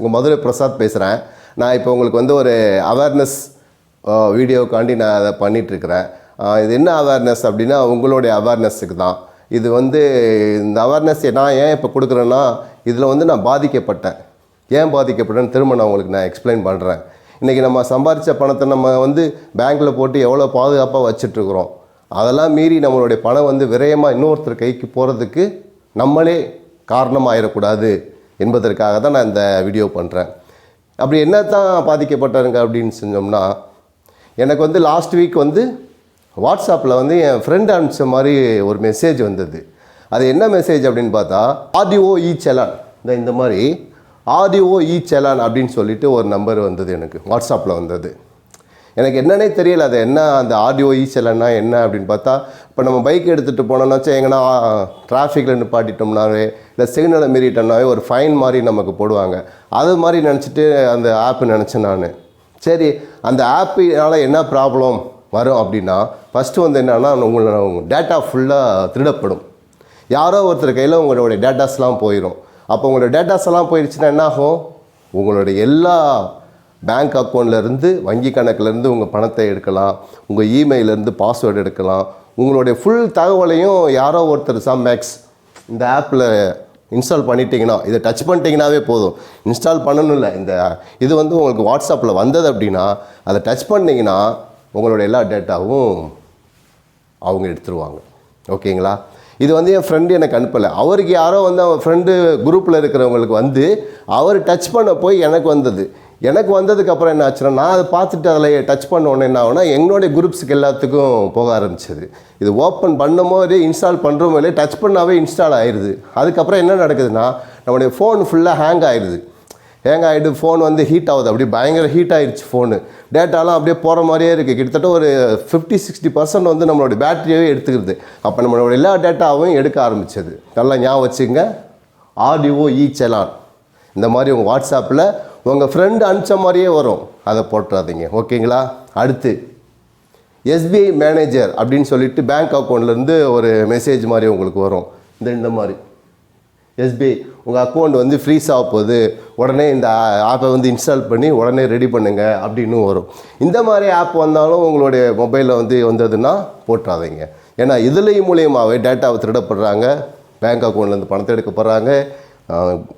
உங்கள் மதுரை பிரசாத் பேசுகிறேன் நான் இப்போ உங்களுக்கு வந்து ஒரு அவேர்னஸ் வீடியோக்காண்டி நான் அதை பண்ணிகிட்ருக்கிறேன் இது என்ன அவேர்னஸ் அப்படின்னா உங்களுடைய அவேர்னஸுக்கு தான். இது வந்து இந்த அவேர்னஸ் நான் ஏன் இப்போ கொடுக்குறேன்னா இதில் வந்து நான் பாதிக்கப்பட்டேன். ஏன் பாதிக்கப்பட்டேன்னு திரும்ப நான் உங்களுக்கு நான் எக்ஸ்பிளைன் பண்ணுறேன் இன்றைக்கி நம்ம சம்பாரித்த பணத்தை நம்ம வந்து பேங்க்கில் போட்டு எவ்வளோ பாதுகாப்பாக வச்சிட்ருக்குறோம் அதெல்லாம் மீறி நம்மளுடைய பணம் வந்து விரயமாக இன்னொருத்தர் கைக்கு போகிறதுக்கு நம்மளே காரணமாயிடக்கூடாது என்பதற்காக தான் நான் இந்த வீடியோ பண்ணுறேன் அப்படி என்ன தான் பாதிக்கப்பட்டாருங்க அப்படின்னு செஞ்சோம்னா எனக்கு வந்து லாஸ்ட் வீக் வந்து வாட்ஸ்அப்பில் வந்து என் ஃப்ரெண்ட் அனுப்பிச்ச மாதிரி ஒரு மெசேஜ் வந்தது. அது என்ன மெசேஜ் அப்படின்னு பார்த்தா ஆடிஓ இ செலான் இந்த இந்த மாதிரி ஆடிஓ இ செலான் அப்படின்னு சொல்லிட்டு ஒரு நம்பர் வந்தது எனக்கு வாட்ஸ்அப்பில் வந்தது. எனக்கு என்னன்னே தெரியல அது என்ன அந்த ஆடியோ ஈச்சலன்னா என்ன அப்படின்னு பார்த்தா இப்போ நம்ம பைக் எடுத்துகிட்டு போனோம்னாச்சும் எங்கன்னா டிராஃபிக்கில் நிப்பாட்டிட்டோம்னாவே இல்லை சிக்னலை மீறிட்டோம்னாவே ஒரு ஃபைன் மாதிரி நமக்கு போடுவாங்க. அது மாதிரி நினச்சிட்டு அந்த ஆப்பு நினச்சேன் நான். சரி அந்த ஆப்பினால் என்ன ப்ராப்ளம் வரும் அப்படின்னா ஃபஸ்ட்டு வந்து என்னன்னா உங்களோட டேட்டா ஃபுல்லாக திருடப்படும். யாரோ ஒருத்தர் கையில் உங்களுடைய டேட்டாஸ்லாம் போயிடும் அப்போ உங்களோட டேட்டாஸ் எல்லாம் போயிடுச்சுன்னா என்ன ஆகும்? உங்களுடைய எல்லா பேங்க் அக்கௌண்ட்லேருந்து வங்கி கணக்குலேருந்து உங்கள் பணத்தை எடுக்கலாம். உங்கள் இமெயிலேருந்து பாஸ்வேர்டு எடுக்கலாம். உங்களுடைய ஃபுல் தகவலையும் யாரோ ஒருத்தர் சம் மேக்ஸ் இந்த ஆப்பில் இன்ஸ்டால் பண்ணிட்டீங்கன்னா இதை டச் பண்ணிட்டீங்கனாவே போதும். இன்ஸ்டால் பண்ணணும் இல்லை. இந்த இது வந்து உங்களுக்கு வாட்ஸ்அப்பில் வந்தது அப்படின்னா அதை டச் பண்ணிங்கன்னா உங்களோட எல்லா டேட்டாவும் அவங்க எடுத்துருவாங்க. ஓகேங்களா? இது வந்து என் ஃப்ரெண்டு எனக்கு அனுப்பலை. அவருக்கு யாரோ வந்து அவன் ஃப்ரெண்டு குரூப்பில் இருக்கிறவங்களுக்கு வந்து அவர் டச் பண்ண போய் எனக்கு வந்தது. எனக்கு வந்ததுக்கு அப்புறம் என்ன ஆச்சுன்னா நான் அதை பார்த்துட்டு அதில் டச் பண்ண உடனே என்ன ஆகுனா எங்களுடைய குரூப்ஸுக்கு எல்லாத்துக்கும் போக ஆரம்பிச்சது. இது ஓப்பன் பண்ணும் போதே இன்ஸ்டால் பண்ணுற இல்லையே டச் பண்ணாவே இன்ஸ்டால் ஆயிடுது அதுக்கப்புறம் என்ன நடக்குதுன்னா நம்முடைய ஃபோன் ஃபுல்லாக ஹேங் ஆயிடுது ஹேங் ஆகிட்டு ஃபோன் வந்து ஹீட் ஆகுது. அப்படியே பயங்கர ஹீட் ஆயிடுச்சு ஃபோனு டேட்டாலாம் அப்படியே போகிற மாதிரியே இருக்குது கிட்டத்தட்ட ஒரு ஃபிஃப்டி சிக்ஸ்டி பர்சன்ட் வந்து நம்மளோட பேட்டரியவே எடுத்துக்கிறது. அப்போ நம்மளோட எல்லா டேட்டாவும் எடுக்க ஆரம்பிச்சது. நல்லா ஞாபகம் வச்சுங்க ஆடியோ இ செலான் இந்த மாதிரி உங்கள் வாட்ஸ்அப்பில் உங்கள் ஃப்ரெண்டு அனுப்பிச்ச மாதிரியே வரும். அதை போட்டுறாதீங்க. ஓகேங்களா? அடுத்து எஸ்பிஐ மேனேஜர் அப்படின்னு சொல்லிட்டு பேங்க் அக்கௌண்ட்லேருந்து ஒரு மெசேஜ் மாதிரி உங்களுக்கு வரும். இந்த இந்த மாதிரி. எஸ்பிஐ உங்கள் அக்கௌண்ட் வந்து ஃப்ரீஸ் ஆக போகுது. உடனே இந்த ஆப்பை வந்து இன்ஸ்டால் பண்ணி உடனே ரெடி பண்ணுங்கள் அப்படின்னு வரும். இந்த மாதிரி ஆப் வந்தாலும் உங்களுடைய மொபைலில் வந்து வந்ததுன்னா போட்டுறாதீங்க. ஏன்னா இதுலேயும் மூலியமாகவே டேட்டாவை திருடப்படுறாங்க பேங்க் அக்கௌண்ட்லேருந்து பணத்தை எடுக்க போகிறாங்க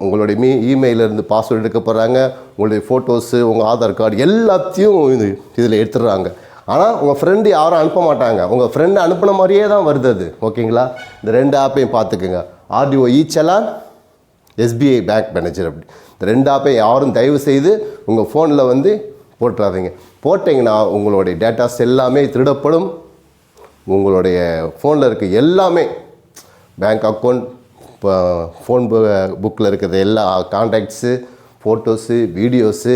உங்களுடைய மீ இமெயிலேருந்து பாஸ்வேர்டு எடுக்க போகிறாங்க உங்களுடைய ஃபோட்டோஸு உங்கள் ஆதார் கார்டு எல்லாத்தையும் இது இதில் எடுத்துடுறாங்க. ஆனால் உங்கள் ஃப்ரெண்டு யாரும் அனுப்ப மாட்டாங்க. உங்கள் ஃப்ரெண்டு அனுப்பின மாதிரியே தான் வருது அது. ஓகேங்களா? இந்த ரெண்டு ஆப்பையும் பார்த்துக்குங்க. RTO e challan SBI bank manager அப்படி. இந்த ரெண்டு ஆப்பையும் யாரும் தயவு செய்து உங்கள் ஃபோனில் வந்து போட்டுறாதீங்க. போட்டிங்கன்னா உங்களுடைய டேட்டாஸ் எல்லாமே திருடப்படும். உங்களுடைய ஃபோனில் இருக்க எல்லாமே பேங்க் அக்கௌண்ட் இப்போ ஃபோன் புக்கில் இருக்கிறது எல்லா contacts photos videos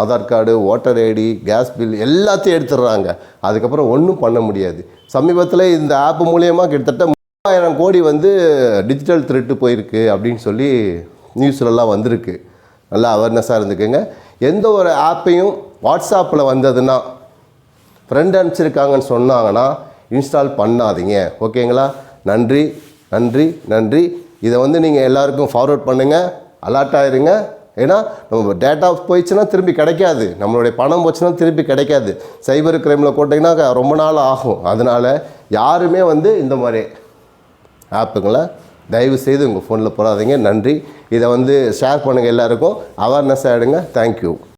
Aadhaar card voter ID gas bill எல்லாத்தையும் எடுத்துடுறாங்க. அதுக்கப்புறம் ஒன்றும் பண்ண முடியாது. சமீபத்தில் இந்த ஆப் மூலயமா கிட்டத்தட்ட மூவாயிரம் கோடி வந்து டிஜிட்டல் திருட்டு போயிருக்கு அப்படின்னு சொல்லி நியூஸ்லலாம் வந்திருக்கு. நல்லா அவேர்னஸாக இருந்துக்குங்க. எந்த ஒரு ஆப்பையும் வாட்ஸ்அப்பில் வந்ததுன்னா ஃப்ரெண்ட் அனுப்பிச்சிருக்காங்கன்னு சொன்னாங்கன்னா இன்ஸ்டால் பண்ணாதீங்க. ஓகேங்களா? நன்றி நன்றி நன்றி. இதை வந்து நீங்கள் எல்லாருக்கும் ஃபார்வர்ட் பண்ணுங்கள் அலர்ட்டாக இருங்க ஏன்னா நம்ம டேட்டா போயிடுச்சுன்னா திரும்பி கிடைக்காது. நம்மளுடைய பணம் போச்சுன்னா திரும்பி கிடைக்காது. சைபர் கிரைமில் போட்டிங்கன்னா ரொம்ப நாள் ஆகும். அதனால் யாருமே வந்து இந்த மாதிரி ஆப்புங்களை தயவு செய்து உங்கள் ஃபோனில் போடாதீங்க. நன்றி. இதை வந்து ஷேர் பண்ணுங்கள் எல்லாருக்கும். அவேர்னஸ் ஆகிடுங்க தேங்க்யூ